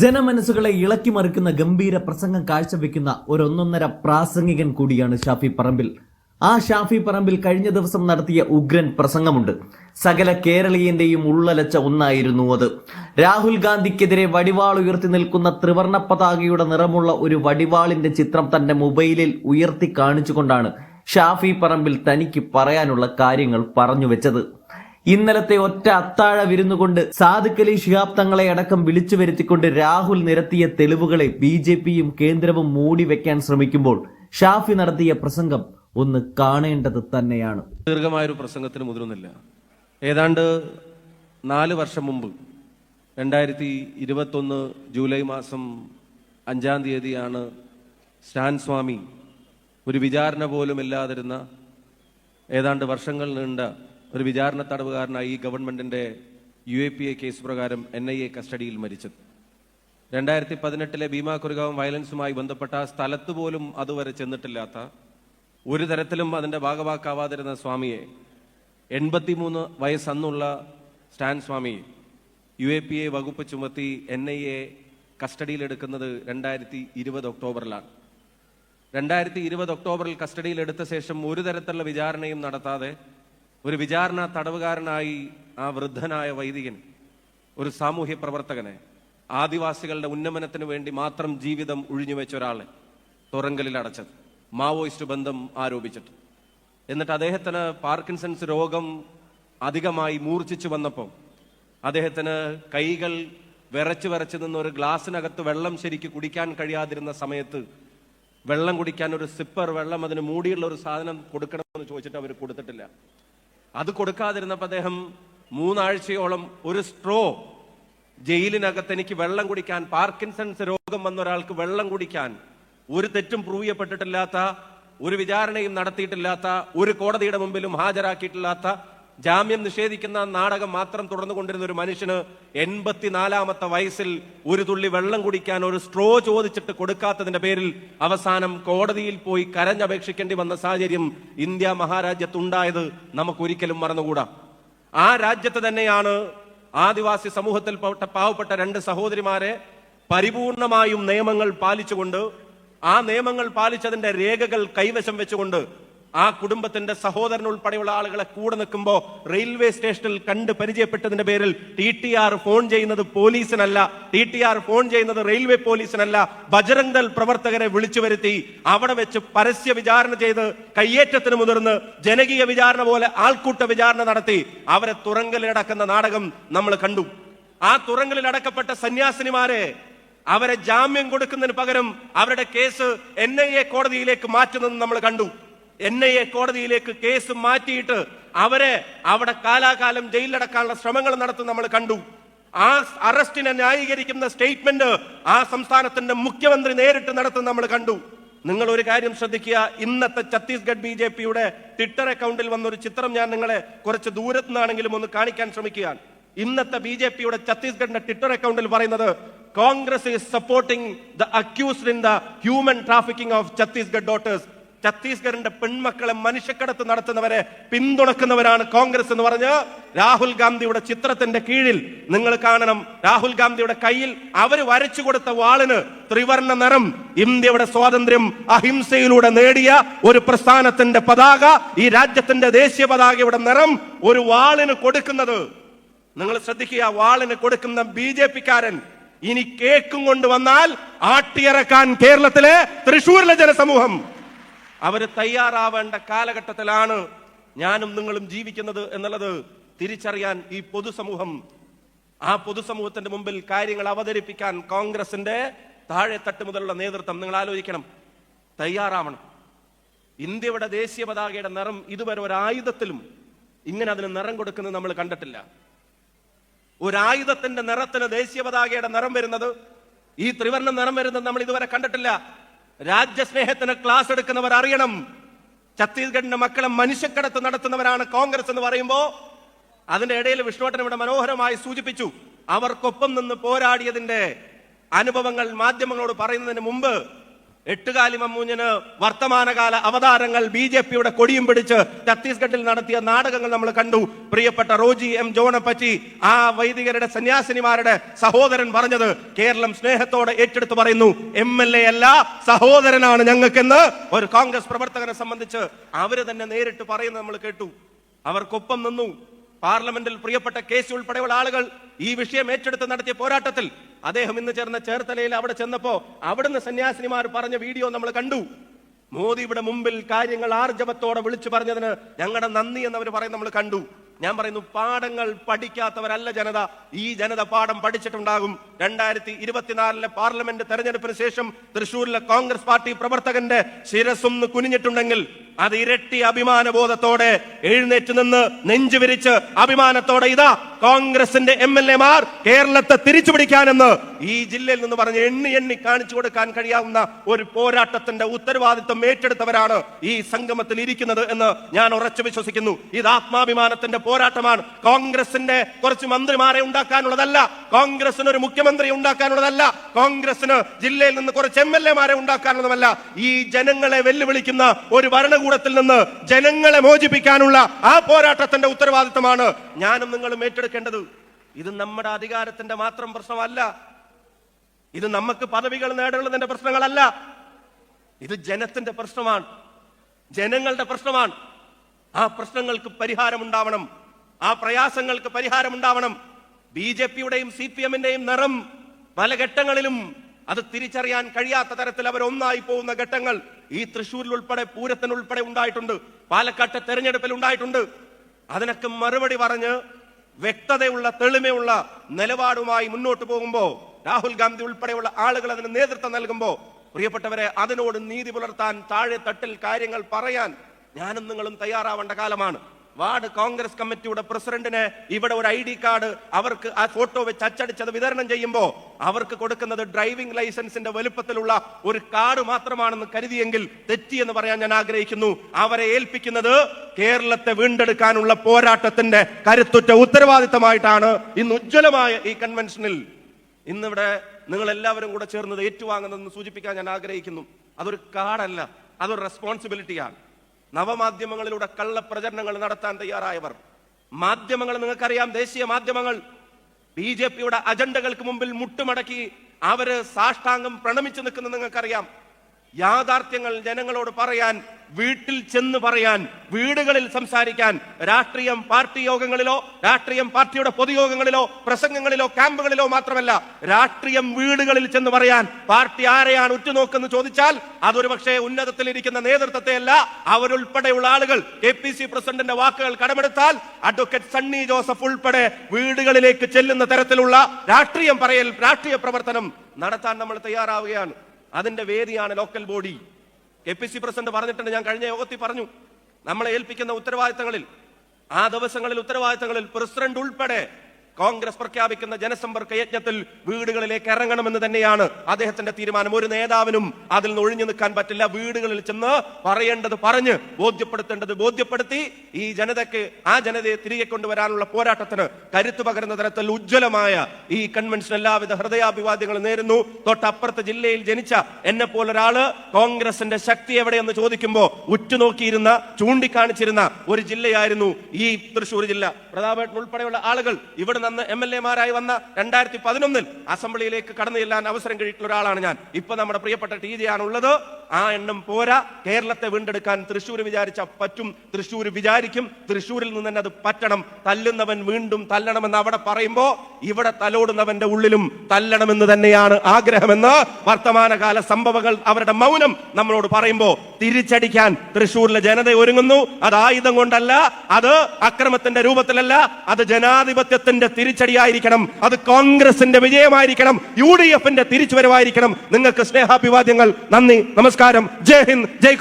ജനമനസ്സുകളെ ഇളക്കി മറിക്കുന്ന ഗംഭീര പ്രസംഗം കാഴ്ചവെക്കുന്ന ഒരു ഒന്നൊന്നര പ്രാസംഗികൻ കൂടിയാണ് ഷാഫി പറമ്പിൽ. ആ ഷാഫി പറമ്പിൽ കഴിഞ്ഞ ദിവസം നടത്തിയ ഉഗ്രൻ പ്രസംഗമുണ്ട്. സകല കേരളീയന്റെയും ഉള്ളലച്ച ഒന്നായിരുന്നു അത്. രാഹുൽ ഗാന്ധിക്കെതിരെ വടിവാൾ ഉയർത്തി നിൽക്കുന്ന ത്രിവർണ പതാകയുടെ നിറമുള്ള ഒരു വടിവാളിന്റെ ചിത്രം തന്റെ മൊബൈലിൽ ഉയർത്തി കാണിച്ചുകൊണ്ടാണ് ഷാഫി പറമ്പിൽ തനിക്ക് പറയാനുള്ള കാര്യങ്ങൾ പറഞ്ഞു വെച്ചത്. ഇന്നലത്തെ ഒറ്റ അത്താഴ വിരുന്നുകൊണ്ട് സാധുക്കലി ശിഹാബ് തങ്ങളെ അടക്കം വിളിച്ചു വരുത്തിക്കൊണ്ട് രാഹുൽ നിരത്തിയ തെളിവുകളെ ബി ജെ പിയും കേന്ദ്രവും മൂടി വെക്കാൻ ശ്രമിക്കുമ്പോൾ ഷാഫി നടത്തിയ പ്രസംഗം ഒന്ന് കാണേണ്ടത് തന്നെയാണ്. ദീർഘമായൊരു പ്രസംഗത്തിന് മുതിരുന്നില്ല ഏതാണ്ട് നാല് വർഷം മുമ്പ് രണ്ടായിരത്തി ഇരുപത്തൊന്ന് ജൂലൈ മാസം അഞ്ചാം തീയതിയാണ് സ്റ്റാൻ സ്വാമി ഒരു വിചാരണ പോലും ഇല്ലാതിരുന്ന ഏതാണ്ട് വർഷങ്ങൾ നീണ്ട ഒരു വിചാരണ തടവുകാരനായി ഈ ഗവൺമെന്റിന്റെ U A P A case പ്രകാരം എൻ ഐ എ കസ്റ്റഡിയിൽ മരിച്ചത്. രണ്ടായിരത്തി പതിനെട്ടിലെ ഭീമാ കുറുകാവും വയലൻസുമായി ബന്ധപ്പെട്ട സ്ഥലത്ത് പോലും അതുവരെ ചെന്നിട്ടില്ലാത്ത ഒരു തരത്തിലും അതിന്റെ ഭാഗവാക്കാവാതിരുന്ന സ്വാമിയെ എൺപത്തിമൂന്ന് വയസ്സന്നുള്ള Stan Swamy U A P A വകുപ്പ് ചുമത്തി എൻ ഐ എ കസ്റ്റഡിയിലെടുക്കുന്നത് രണ്ടായിരത്തി ഇരുപത് ഒക്ടോബറിലാണ്. രണ്ടായിരത്തി ഇരുപത് ഒക്ടോബറിൽ കസ്റ്റഡിയിൽ എടുത്ത ശേഷം ഒരു തരത്തിലുള്ള വിചാരണയും നടത്താതെ ഒരു വിചാരണ തടവുകാരനായി ആ വൃദ്ധനായ വൈദികൻ ഒരു സാമൂഹ്യ പ്രവർത്തകനെ ആദിവാസികളുടെ ഉന്നമനത്തിന് വേണ്ടി മാത്രം ജീവിതം ഒഴിഞ്ഞുവെച്ച ഒരാളെ തുറങ്കലിൽ അടച്ചത് മാവോയിസ്റ്റ് ബന്ധം ആരോപിച്ചിട്ട്. എന്നിട്ട് അദ്ദേഹത്തിന് പാർക്കിൻസൺസ് രോഗം അധികമായി മൂർച്ഛിച്ചു വന്നപ്പോൾ അദ്ദേഹത്തിന് കൈകൾ വിറച്ച് വിറച്ച് നിന്ന് ഒരു ഗ്ലാസ്സിനകത്ത് വെള്ളം ശരിക്ക് കുടിക്കാൻ കഴിയാതിരുന്ന സമയത്ത് വെള്ളം കുടിക്കാൻ ഒരു സിപ്പർ വെള്ളം അതിന് മൂടിയുള്ള ഒരു സാധനം കൊടുക്കണമെന്ന് ചോദിച്ചിട്ട് അവർ കൊടുത്തിട്ടില്ല. അത് കൊടുക്കാതിരുന്നപ്പോൾ അദ്ദേഹം മൂന്നാഴ്ചയോളം ഒരു സ്ട്രോ ജയിലിനകത്ത് എനിക്ക് വെള്ളം കുടിക്കാൻ പാർക്കിൻസൺസ് രോഗം വന്ന ഒരാൾക്ക് വെള്ളം കുടിക്കാൻ ഒരു തെറ്റും പ്രൂവ് ചെയ്യപ്പെട്ടിട്ടില്ലാത്ത ഒരു വിചാരണയും നടത്തിയിട്ടില്ലാത്ത ഒരു കോടതിയുടെ മുമ്പിലും ഹാജരാക്കിയിട്ടില്ലാത്ത ജാമ്യം നിഷേധിക്കുന്ന നാടകം മാത്രം തുടർന്നു കൊണ്ടിരുന്ന ഒരു മനുഷ്യന് എൺപത്തിനാലാമത്തെ വയസ്സിൽ ഒരു തുള്ളി വെള്ളം കുടിക്കാൻ ഒരു സ്ട്രോ ചോദിച്ചിട്ട് കൊടുക്കാത്തതിന്റെ പേരിൽ അവസാനം കോടതിയിൽ പോയി കരഞ്ഞപേക്ഷിക്കേണ്ടി വന്ന സാഹചര്യം ഇന്ത്യ മഹാരാജ്യത്തുണ്ടായത് നമുക്കൊരിക്കലും മറന്നുകൂടാ. ആ രാജ്യത്ത് തന്നെയാണ് ആദിവാസി സമൂഹത്തിൽ പാവപ്പെട്ട രണ്ട് സഹോദരിമാരെ പരിപൂർണമായും നിയമങ്ങൾ പാലിച്ചുകൊണ്ട് ആ നിയമങ്ങൾ പാലിച്ചതിന്റെ രേഖകൾ കൈവശം വെച്ചുകൊണ്ട് ആ കുടുംബത്തിന്റെ സഹോദരൻ ഉൾപ്പെടെയുള്ള ആളുകളെ കൂടെ നിൽക്കുമ്പോൾ റെയിൽവേ സ്റ്റേഷനിൽ കണ്ട് പരിചയപ്പെട്ടതിന്റെ പേരിൽ ടി ടി ആർ ഫോൺ ചെയ്യുന്നത് പോലീസിനല്ല ടി ടി ആർ ഫോൺ ചെയ്യുന്നത് റെയിൽവേ പോലീസിനല്ല. ബജറംഗ് ദൾ പ്രവർത്തകരെ വിളിച്ചു വരുത്തി അവിടെ വെച്ച് പരസ്യ വിചാരണ ചെയ്ത് കയ്യേറ്റത്തിന് മുതിർന്ന് ജനകീയ വിചാരണ പോലെ ആൾക്കൂട്ട വിചാരണ നടത്തി. അവരെ തുറങ്കലിലടക്കുന്ന നാടകം നമ്മൾ കണ്ടു. ആ തുറങ്കലിൽ അടക്കപ്പെട്ട സന്യാസിനിമാരെ അവരെ ജാമ്യം കൊടുക്കുന്നതിന് പകരം അവരുടെ കേസ് എൻ ഐ എ കോടതിയിലേക്ക് മാറ്റുന്നത് നമ്മൾ കണ്ടു. എൻ ഐ എ കോടതിയിലേക്ക് കേസ് മാറ്റിയിട്ട് അവരെ അവിടെ കാലാകാലം ജയിലിലടക്കാനുള്ള ശ്രമങ്ങൾ നടത്തും നമ്മൾ കണ്ടു. ആ അറസ്റ്റിനെ ന്യായീകരിക്കുന്ന സ്റ്റേറ്റ്മെന്റ് ആ സംസ്ഥാനത്തിന്റെ മുഖ്യമന്ത്രി നേരിട്ട് നടത്തും നമ്മൾ കണ്ടു. നിങ്ങൾ ഒരു കാര്യം ശ്രദ്ധിക്കുക ഇന്നത്തെ ഛത്തീസ്ഗഡ് ബി ജെ പിയുടെ ട്വിറ്റർ അക്കൗണ്ടിൽ വന്ന ഒരു ചിത്രം ഞാൻ നിങ്ങളെ കുറച്ച് ദൂരത്തു നിന്നാണെങ്കിലും ഒന്ന് കാണിക്കാൻ ശ്രമിക്കുകയാണ്. ഇന്നത്തെ ബി ജെ പിയുടെ ഛത്തീസ്ഗഡിന്റെ ട്വിറ്റർ അക്കൗണ്ടിൽ പറയുന്നത് Congress is supporting the accused in the human trafficking of Chhattisgarh daughters ഛത്തീസ്ഗഡിന്റെ പെൺമക്കളെ മനുഷ്യക്കടത്ത് നടത്തുന്നവരെ പിന്തുണക്കുന്നവരാണ് കോൺഗ്രസ് എന്ന് പറഞ്ഞ് രാഹുൽ ഗാന്ധിയുടെ ചിത്രത്തിന്റെ കീഴിൽ നിങ്ങൾ കാണണം. രാഹുൽ ഗാന്ധിയുടെ കയ്യിൽ അവർ വരച്ചു കൊടുത്ത വാളിന് ത്രിവർണ നിറം ഇന്ത്യയുടെ സ്വാതന്ത്ര്യം അഹിംസയിലൂടെ നേടിയ ഒരു പ്രസ്ഥാനത്തിന്റെ പതാക ഈ രാജ്യത്തിന്റെ ദേശീയ പതാകയുടെ നിറം ഒരു വാളിന് കൊടുക്കുന്നത്. നിങ്ങൾ ശ്രദ്ധിക്കുക വാളിന് കൊടുക്കുന്ന ബി ജെ പിക്കാരൻ ഇനി കേക്കും കൊണ്ട് വന്നാൽ ആട്ടിയിറക്കാൻ കേരളത്തിലെ തൃശൂരിലെ ജനസമൂഹം അവർ തയ്യാറാവേണ്ട കാലഘട്ടത്തിലാണ് ഞാനും നിങ്ങളും ജീവിക്കുന്നത് എന്നുള്ളത് തിരിച്ചറിയാൻ ഈ പൊതുസമൂഹം ആ പൊതുസമൂഹത്തിന്റെ മുമ്പിൽ കാര്യങ്ങൾ അവതരിപ്പിക്കാൻ കോൺഗ്രസിന്റെ താഴെ തട്ട് മുതലുള്ള നേതൃത്വം നിങ്ങൾ ആലോചിക്കണം. തയ്യാറാവണം. ഇന്ത്യയുടെ ദേശീയ പതാകയുടെ നിറം ഇതുവരെ ഒരായുധത്തിലും ഇങ്ങനെ അതിന് നിറം കൊടുക്കുന്നത് നമ്മൾ കണ്ടിട്ടില്ല. ഒരായുധത്തിന്റെ നിറത്തിന് ദേശീയ പതാകയുടെ നിറം വരുന്നത് ഈ ത്രിവർണ നിറം വരുന്നത് നമ്മൾ ഇതുവരെ കണ്ടിട്ടില്ല. രാജ്യസ്നേഹത്തിന് ക്ലാസ് എടുക്കുന്നവർ അറിയണം. ഛത്തീസ്ഗഡിന്റെ മക്കളെ മനുഷ്യക്കടത്ത് നടത്തുന്നവരാണ് കോൺഗ്രസ് എന്ന് പറയുമ്പോൾ അതിന്റെ ഇടയിൽ വിഷ്ണുവട്ടൻ ഇവിടെ മനോഹരമായി സൂചിപ്പിച്ചു. അവർക്കൊപ്പം നിന്ന് പോരാടിയതിന്റെ അനുഭവങ്ങൾ മാധ്യമങ്ങളോട് പറയുന്നതിന് മുമ്പ് എട്ടുകാലി മമ്മൂഞ്ഞിന് വർത്തമാനകാല അവതാരങ്ങൾ ബി ജെ പിയുടെ കൊടിയും പിടിച്ച് ഛത്തീസ്ഗഡിൽ നടത്തിയ നാടകങ്ങൾ നമ്മൾ കണ്ടു. പ്രിയപ്പെട്ട റോജി എം ജോണെ പറ്റി ആ വൈദികരുടെ സന്യാസിനിമാരുടെ സഹോദരൻ പറഞ്ഞത് കേരളം സ്നേഹത്തോടെ ഏറ്റെടുത്ത് പറയുന്നു. എം എൽ എ അല്ല സഹോദരനാണ് ഞങ്ങൾക്കെന്ന്. ഒരു കോൺഗ്രസ് പ്രവർത്തകനെ സംബന്ധിച്ച് അവർ തന്നെ നേരിട്ട് പറയുന്നത് നമ്മൾ കേട്ടു. അവർക്കൊപ്പം നിന്നു. പാർലമെന്റിൽ പ്രിയപ്പെട്ട കേസ് ഉൾപ്പെടെയുള്ള ആളുകൾ ഈ വിഷയം ഏറ്റെടുത്ത് നടത്തിയ പോരാട്ടത്തിൽ അദ്ദേഹം ഇന്ന് ചേർന്ന ചേർത്തലയിൽ അവിടെ ചെന്നപ്പോ അവിടുന്ന് സന്യാസിനിമാർ പറഞ്ഞ വീഡിയോ നമ്മൾ കണ്ടു. മോദി ഇവിടെ മുമ്പിൽ കാര്യങ്ങൾ ആർജവത്തോടെ വിളിച്ചു പറഞ്ഞതിന് ഞങ്ങളുടെ നന്ദി എന്നവർ പറയും നമ്മൾ കണ്ടു. ഞാൻ പറയുന്നു പാഠങ്ങൾ പഠിക്കാത്തവരല്ല ജനത. ഈ ജനത പാഠം പഠിച്ചിട്ടുണ്ടാകും. രണ്ടായിരത്തി ഇരുപത്തിനാലിലെ പാർലമെന്റ് തെരഞ്ഞെടുപ്പിന് ശേഷം തൃശൂരിലെ കോൺഗ്രസ് പാർട്ടി പ്രവർത്തകന്റെ ശിരസൊന്ന് കുനിഞ്ഞിട്ടുണ്ടെങ്കിൽ അത് ഇരട്ടി അഭിമാനബോധത്തോടെ എഴുന്നേറ്റ് നിന്ന് നെഞ്ചു വിരിച്ച് അഭിമാനത്തോടെ ഇതാ കോൺഗ്രസിന്റെ എം എൽ എമാർ കേരളത്തെ തിരിച്ചു പിടിക്കാനെന്ന് ഈ ജില്ലയിൽ നിന്ന് പറഞ്ഞ് എണ്ണി എണ്ണി കാണിച്ചു കൊടുക്കാൻ കഴിയാവുന്ന ഒരു പോരാട്ടത്തിന്റെ ഉത്തരവാദിത്വം ഏറ്റെടുത്തവരാണ് ഈ സംഗമത്തിൽ ഇരിക്കുന്നത് എന്ന് ഞാൻ ഉറച്ചു വിശ്വസിക്കുന്നു. ഇത് ആത്മാഭിമാനത്തിന്റെ പോരാട്ടമാണ്. കോൺഗ്രസിന്റെ കുറച്ച് മന്ത്രിമാരെ ഉണ്ടാക്കാനുള്ളതല്ല കോൺഗ്രസിന് ഒരു മുഖ്യമന്ത്രി ഉണ്ടാക്കാനുള്ളതല്ല കോൺഗ്രസിന് ജില്ലയിൽ നിന്ന് കുറച്ച് എം എൽ എമാരെ ഉണ്ടാക്കാനുള്ളതല്ല ഈ ജനങ്ങളെ വെല്ലുവിളിക്കുന്ന ഒരു ഭരണകൂടത്തിൽ നിന്ന് ജനങ്ങളെ മോചിപ്പിക്കാനുള്ള ആ പോരാട്ടത്തിന്റെ ഉത്തരവാദിത്തമാണ് ഞാനും നിങ്ങളും ഏറ്റെടുക്കേണ്ടത് ഇത് നമ്മുടെ അധികാരത്തിന്റെ മാത്രം പ്രശ്നമല്ല. ഇത് നമുക്ക് പദവികൾ നേടുന്നതിന്റെ പ്രശ്നങ്ങളല്ല. ഇത് ജനത്തിന്റെ പ്രശ്നമാണ്. ജനങ്ങളുടെ പ്രശ്നമാണ്. ആ പ്രശ്നങ്ങൾക്ക് പരിഹാരമുണ്ടാവണം. ആ പ്രയാസങ്ങൾക്ക് പരിഹാരമുണ്ടാവണം. ബി ജെ പിയുടെയും സി പി എമ്മിന്റെയും നിറം പല ഘട്ടങ്ങളിലും അത് തിരിച്ചറിയാൻ കഴിയാത്ത തരത്തിൽ അവർ ഒന്നായി പോകുന്ന ഘട്ടങ്ങൾ ഈ തൃശ്ശൂരിൽ ഉൾപ്പെടെ പൂരത്തിനുൾപ്പെടെ ഉണ്ടായിട്ടുണ്ട്. പാലക്കാട്ടെ തെരഞ്ഞെടുപ്പിൽ ഉണ്ടായിട്ടുണ്ട്. അതിനൊക്കെ മറുപടി പറഞ്ഞ് വ്യക്തതയുള്ള തെളിമയുള്ള നിലപാടുമായി മുന്നോട്ട് പോകുമ്പോൾ രാഹുൽ ഗാന്ധി ഉൾപ്പെടെയുള്ള ആളുകൾ അതിന് നേതൃത്വം നൽകുമ്പോൾ പ്രിയപ്പെട്ടവരെ അതിനോട് നീതി പുലർത്താൻ താഴെ തട്ടിൽ കാര്യങ്ങൾ പറയാൻ ഞാനും നിങ്ങളും തയ്യാറാവേണ്ട കാലമാണ്. വാർഡ് കോൺഗ്രസ് കമ്മിറ്റിയുടെ പ്രസിഡന്റിന് ഇവിടെ ഒരു ഐ ഡി കാർഡ് അവർക്ക് ആ ഫോട്ടോ വെച്ച് അച്ചടിച്ചത് വിതരണം ചെയ്യുമ്പോൾ അവർക്ക് കൊടുക്കുന്നത് ഡ്രൈവിംഗ് ലൈസൻസിന്റെ വലുപ്പത്തിലുള്ള ഒരു കാർഡ് മാത്രമാണെന്ന് കരുതിയെങ്കിൽ തെറ്റിയെന്ന് പറയാൻ ഞാൻ ആഗ്രഹിക്കുന്നു. അവരെ ഏൽപ്പിക്കുന്നത് കേരളത്തെ വീണ്ടെടുക്കാനുള്ള പോരാട്ടത്തിന്റെ കരുത്തുറ്റ ഉത്തരവാദിത്തമായിട്ടാണ്. ഇന്ന് ഉജ്ജ്വലമായ ഈ കൺവെൻഷനിൽ ഇന്നിവിടെ നിങ്ങൾ എല്ലാവരും കൂടെ ചേർന്നത് ഏറ്റുവാങ്ങുന്നതെന്ന് സൂചിപ്പിക്കാൻ ഞാൻ ആഗ്രഹിക്കുന്നു. അതൊരു കാർഡല്ല അതൊരു റെസ്പോൺസിബിലിറ്റിയാണ്. നവമാധ്യമങ്ങളിലൂടെ കള്ളപ്രചരണങ്ങൾ നടത്താൻ തയ്യാറായവർ. മാധ്യമങ്ങൾ നിങ്ങൾക്കറിയാം ദേശീയ മാധ്യമങ്ങൾ ബി ജെ പിയുടെ അജണ്ടകൾക്ക് മുമ്പിൽ മുട്ടുമടക്കി അവർ സാഷ്ടാംഗം പ്രണമിച്ചു നിൽക്കുന്നത് നിങ്ങൾക്കറിയാം. യാഥാർത്ഥ്യങ്ങൾ ജനങ്ങളോട് പറയാൻ വീട്ടിൽ ചെന്ന് പറയാൻ വീടുകളിൽ സംസാരിക്കാൻ രാഷ്ട്രീയം പാർട്ടി യോഗങ്ങളിലോ രാഷ്ട്രീയം പാർട്ടിയുടെ പൊതുയോഗങ്ങളിലോ പ്രസംഗങ്ങളിലോ ക്യാമ്പുകളിലോ മാത്രമല്ല രാഷ്ട്രീയം വീടുകളിൽ ചെന്ന് പറയാൻ പാർട്ടി ആരെയാണ് ഉറ്റുനോക്കെന്ന് ചോദിച്ചാൽ അതൊരു പക്ഷേ ഉന്നതത്തിലിരിക്കുന്ന നേതൃത്വത്തെ അല്ല അവരുൾപ്പെടെയുള്ള ആളുകൾ കെ പി സി പ്രസിഡന്റിന്റെ വാക്കുകൾ കടമെടുത്താൽ അഡ്വക്കേറ്റ് സണ്ണി ജോസഫ് ഉൾപ്പെടെ വീടുകളിലേക്ക് ചെല്ലുന്ന തരത്തിലുള്ള രാഷ്ട്രീയം പറയൽ രാഷ്ട്രീയ പ്രവർത്തനം നടത്താൻ നമ്മൾ തയ്യാറാവുകയാണ്. അതിന്റെ വേദിയാണ് local body. K P C president പറഞ്ഞിട്ടുണ്ട് ഞാൻ കഴിഞ്ഞ യോഗത്തിൽ പറഞ്ഞു. നമ്മളെ ഏൽപ്പിക്കുന്ന ഉത്തരവാദിത്തങ്ങളിൽ ആ ദിവസങ്ങളിൽ ഉത്തരവാദിത്തങ്ങളിൽ പ്രസിഡന്റ് ഉൾപ്പെടെ കോൺഗ്രസ് പ്രഖ്യാപിക്കുന്ന ജനസമ്പർക്ക യജ്ഞത്തിൽ വീടുകളിലേക്ക് ഇറങ്ങണമെന്ന് തന്നെയാണ് അദ്ദേഹത്തിന്റെ തീരുമാനം. ഒരു നേതാവിനും അതിൽ നിന്ന് ഒഴിഞ്ഞു നിൽക്കാൻ പറ്റില്ല. വീടുകളിൽ ചെന്ന് പറയേണ്ടത് പറഞ്ഞ് ബോധ്യപ്പെടുത്തേണ്ടത് ബോധ്യപ്പെടുത്തി ഈ ജനതയ്ക്ക് ആ ജനതയെ തിരികെ കൊണ്ടുവരാനുള്ള പോരാട്ടത്തിന് കരുത്തു പകരുന്ന തരത്തിൽ ഉജ്ജ്വലമായ ഈ കൺവെൻഷൻ എല്ലാവിധ ഹൃദയാഭിവാദ്യങ്ങൾ നേരുന്നു. തൊട്ടപ്പുറത്തെ ജില്ലയിൽ ജനിച്ച എന്നെ പോലൊരാൾ കോൺഗ്രസിന്റെ ശക്തി എവിടെയെന്ന് ചോദിക്കുമ്പോൾ ഉറ്റുനോക്കിയിരുന്ന ചൂണ്ടിക്കാണിച്ചിരുന്ന ഒരു ജില്ലയായിരുന്നു ഈ തൃശ്ശൂർ ജില്ല. പ്രതാപേട്ടൻ ഉൾപ്പെടെയുള്ള ആളുകൾ ഇവിടെ നിന്ന് എം എൽ എമാരായി വന്ന രണ്ടായിരത്തി പതിനൊന്നിൽ അസംബ്ലിയിലേക്ക് കടന്നു ചെല്ലാൻ അവസരം കിട്ടിയിട്ടുള്ള ഒരാളാണ് ഞാൻ. ഇപ്പൊ നമ്മുടെ പ്രിയപ്പെട്ട ടി ജെ ആണുള്ളത്. ആ എണ്ണം പോരാ. കേരളത്തെ വീണ്ടെടുക്കാൻ തൃശ്ശൂർ വിചാരിച്ച പറ്റും. തൃശ്ശൂർ വിചാരിക്കും. തൃശ്ശൂരിൽ നിന്ന് തന്നെ അത് പറ്റണം. തല്ലുന്നവൻ വീണ്ടും തല്ലണമെന്ന് അവിടെ പറയുമ്പോ ഇവിടെ തലോടുന്നവന്റെ ഉള്ളിലും തല്ലണമെന്ന് തന്നെയാണ് ആഗ്രഹമെന്ന് വർത്തമാനകാല സംഭവങ്ങൾ അവരുടെ മൗനം നമ്മളോട് പറയുമ്പോ തിരിച്ചടിക്കാൻ തൃശ്ശൂരിലെ ജനത ഒരുങ്ങുന്നു. അത് ആയുധം കൊണ്ടല്ല അത് അക്രമത്തിന്റെ രൂപത്തിലല്ല അത് ജനാധിപത്യത്തിന്റെ തിരിച്ചടിയായിരിക്കണം അത് കോൺഗ്രസിന്റെ വിജയമായിരിക്കണം യു ഡി എഫിന്റെ തിരിച്ചുവരവായിരിക്കണം. നിങ്ങൾക്ക് സ്നേഹാഭിവാദ്യങ്ങൾ. നന്ദി. നമസ്കാരം. ജയ് ഹിന്ദ് ജയ്